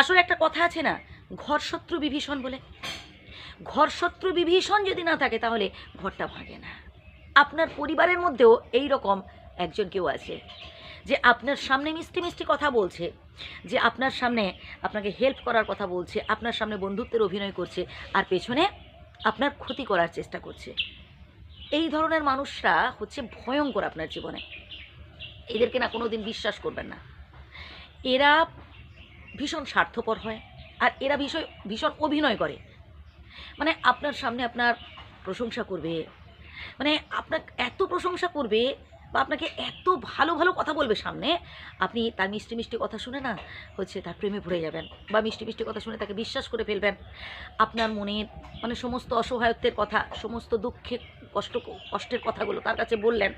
আসলে একটা কথা আছে না, ঘর শত্রু বিভীষণ বলে। ঘর শত্রু বিভীষণ যদি না থাকে তাহলে ঘরটা ভাঙে না। আপনার পরিবারের মধ্যেও এই রকম একজন কেউ আছে যে আপনার সামনে মিষ্টি মিষ্টি কথা বলছে, যে আপনার সামনে আপনাকে হেল্প করার কথা বলছে, আপনার সামনে বন্ধুত্বের অভিনয় করছে, আর পেছনে আপনার ক্ষতি করার চেষ্টা করছে। এই ধরনের মানুষরা হচ্ছে ভয়ঙ্কর আপনার জীবনে। এদেরকে না কোনো দিন বিশ্বাস করবেন না। এরা ভীষণ স্বার্থপর হয় আর এরা ভীষণ ভীষণ অভিনয় করে। মানে আপনার সামনে আপনার প্রশংসা করবে। মানে আপনার এত প্রশংসা করবে বা আপনাকে এত ভালো ভালো কথা বলবে সামনে, আপনি তার মিষ্টি মিষ্টি কথা শুনে না হচ্ছে তার প্রেমে পড়ে যাবেন বা মিষ্টি মিষ্টি কথা শুনে তাকে বিশ্বাস করে ফেলবেন। আপনার মনের মানে সমস্ত অসহায়ত্বের কথা, সমস্ত দুঃখের কষ্ট, কষ্টের কথাগুলো তার কাছে বললেন।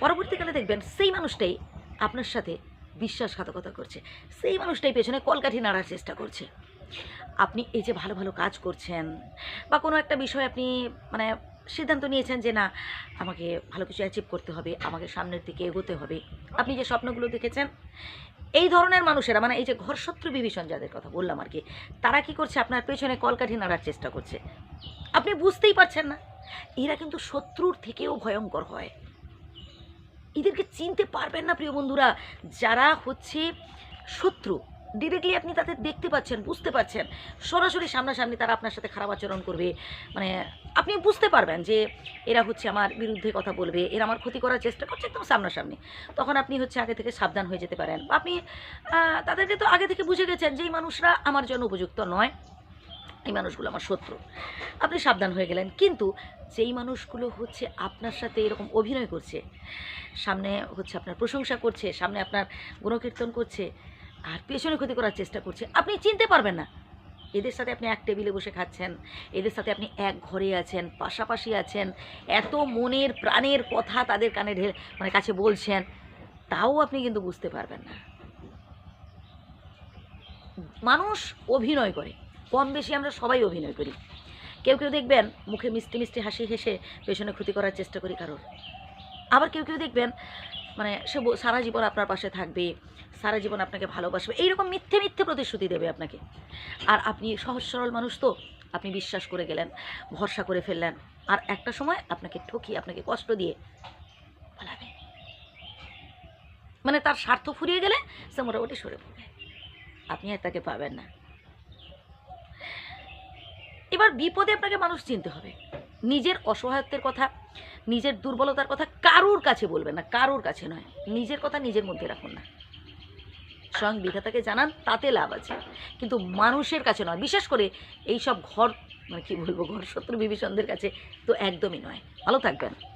পরবর্তীকালে দেখবেন সেই মানুষটাই আপনার সাথে বিশ্বাসঘাতকতা করছে। সেই মানুষটাই পেছনে কলকাঠি নাড়ার চেষ্টা করছে। আপনি এই যে ভালো ভালো কাজ করছেন বা কোনো একটা বিষয় আপনি মানে সিদ্ধান্ত নিয়েছেন যে, না, আমাকে ভালো কিছু অ্যাচিভ করতে হবে, আমাকে সামনের দিকে এগোতে হবে। আপনি যে স্বপ্নগুলো দেখেছেন, এই ধরনের মানুষেরা মানে এই যে ঘর শত্রু বিভীষণ যাদের কথা বললাম আর কি, তারা কি করছে? আপনার পেছনে কলকাঠি নাড়ার চেষ্টা করছে। আপনি বুঝতেই পারছেন না। এরা কিন্তু শত্রুর থেকেও ভয়ঙ্কর হয়। এদেরকে চিনতে পারবেন না, প্রিয় বন্ধুরা। যারা হচ্ছে শত্রু ডিরেক্টলি আপনি তাদের দেখতে পাচ্ছেন, বুঝতে পারছেন। সরাসরি সামনাসামনি তারা আপনার সাথে খারাপ আচরণ করবে। মানে আপনি বুঝতে পারবেন যে এরা হচ্ছে আমার বিরুদ্ধে কথা বলবে, এরা আমার ক্ষতি করার চেষ্টা করছে একদম সামনাসামনি। তখন আপনি হচ্ছে আগে থেকে সাবধান হয়ে যেতে পারেন। বা আপনি তাদেরকে তো আগে থেকে বুঝে গেছেন যে এই মানুষরা আমার জন্য উপযুক্ত নয়। এই মানুষগুলো আমার শত্রু। আপনি সাবধান হয়ে গেলেন, কিন্তু যেই মানুষগুলো হচ্ছে আপনার সাথে এরকম অভিনয় করছে, সামনে হচ্ছে আপনার প্রশংসা করছে, সামনে আপনার গুণকীর্তন করছে, আর পেছনে ক্ষতি করার চেষ্টা করছে, আপনি চিনতে পারবেন না। এদের সাথে আপনি এক টেবিলে বসে খাচ্ছেন, এদের সাথে আপনি এক ঘরে আছেন, পাশাপাশি আছেন, এত মনের প্রাণের কথা তাদের কানে ঢের মানে কাছে বলছেন, তাও আপনি কিন্তু বুঝতে পারবেন না। মানুষ অভিনয় করে। কম বেশি আমরা সবাই অভিনয় করি। কেউ কেউ দেখবেন মুখে মিষ্টি মিষ্টি হাসি হেসে পেছনে ক্ষতি করার চেষ্টা করি কারোর। আবার কেউ কেউ দেখবেন মানে সে সারা জীবন আপনার পাশে থাকবে, সারা জীবন আপনাকে ভালোবাসবে, এইরকম মিথ্যে মিথ্যে প্রতিশ্রুতি দেবে আপনাকে। আর আপনি সহজ সরল মানুষ তো, আপনি বিশ্বাস করে গেলেন, ভরসা করে ফেললেন, আর একটা সময় আপনাকে ঠকিয়ে, আপনাকে কষ্ট দিয়ে পালাবে। মানে তার স্বার্থ ফুরিয়ে গেলে সে মোটামুটি সরে পড়বে। আপনি আর তাকে পাবেন না। এবার বিপদে আপনাকে মানুষ চিনতে হবে। নিজের অসহায়ত্বের কথা, নিজের দুর্বলতার কথা কারুর কাছে বলবেন না, কারুর কাছে নয়। নিজের কথা নিজের মধ্যে রাখুন না। স্বয়ং বিধাতাকে জানান, তাতে লাভ আছে। কিন্তু মানুষের কাছে নয়, বিশেষ করে এই সব ঘর মানে কি বলব, ঘর শত্রু বিভীষণদের কাছে তো একদমই নয়। ভালো থাকবেন।